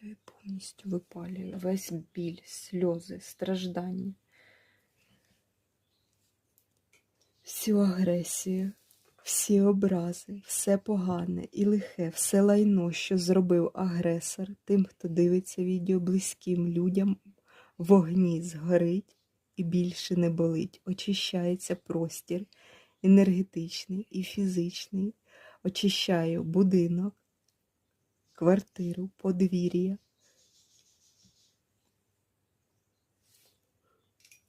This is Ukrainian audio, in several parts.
очищаю повністю, випалюю весь біль, сльози, страждання, всю агресію, всі образи, все погане і лихе, все лайно, що зробив агресор, тим, хто дивиться відео близьким людям, вогні згорить і більше не болить. Очищається простір енергетичний і фізичний. Очищаю будинок, квартиру, подвір'я,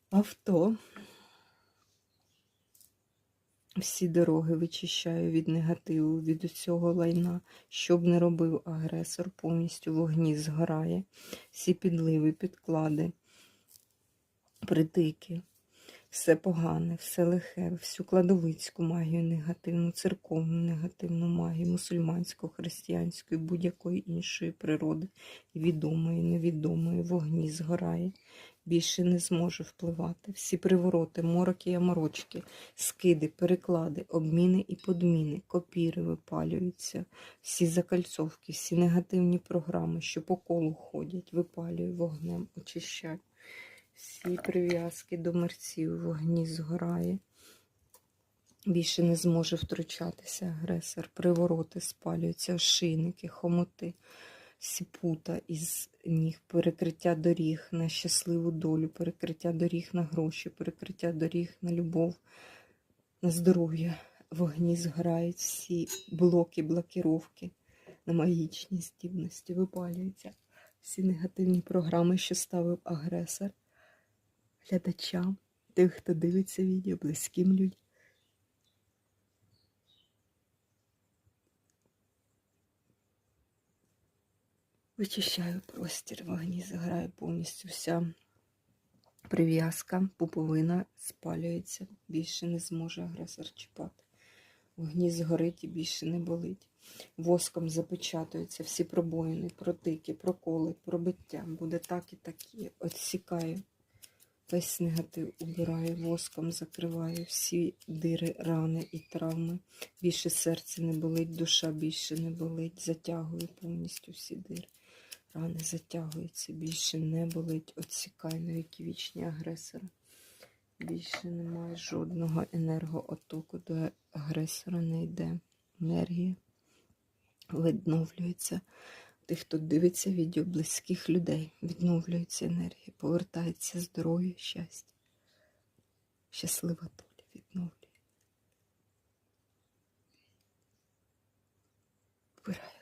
авто. Всі дороги вичищаю від негативу, від усього лайна, що б не робив агресор, повністю вогні згорає. Всі підливи, підклади, притики, все погане, все лихе, всю кладовицьку магію негативну, церковну негативну магію, мусульманську, християнську будь-якої іншої природи, відомої, невідомої, вогні згорає. Більше не зможе впливати. Всі привороти, мороки і аморочки, скиди, переклади, обміни і подміни, копіри випалюються, всі закальцовки, всі негативні програми, що по колу ходять, випалюю вогнем, очищаю. Всі прив'язки до мерців вогні згорає. Більше не зможе втручатися агресор, привороти спалюються, ошийники, хомоти, сіпута із ніг, перекриття доріг на щасливу долю, перекриття доріг на гроші, перекриття доріг на любов, на здоров'я. Вогні згорають всі блоки, блокіровки на магічні здібності, випалюються всі негативні програми, що ставив агресор глядачам, тих, хто дивиться відео, близьким людям. Вичищаю простір, вогні заграє повністю вся прив'язка, пуповина спалюється, більше не зможе агресор чіпати. Вогні згорить і більше не болить. Воском запечатуються всі пробоїни, протики, проколи, пробиття. Буде так і такі. Отсікаю. Весь негатив убираю, воском закриваю всі дири, рани і травми. Більше серце не болить, душа більше не болить. Затягую повністю всі дири. Рани затягуються, більше не болить. Отсікаю на віки вічні агресора. Більше немає жодного енергоотоку до агресора не йде. Енергія відновлюється. Тих, хто дивиться відео близьких людей, відновлюється енергія, повертається здоров'я, щастя. Щаслива доля відновлює. Вбирає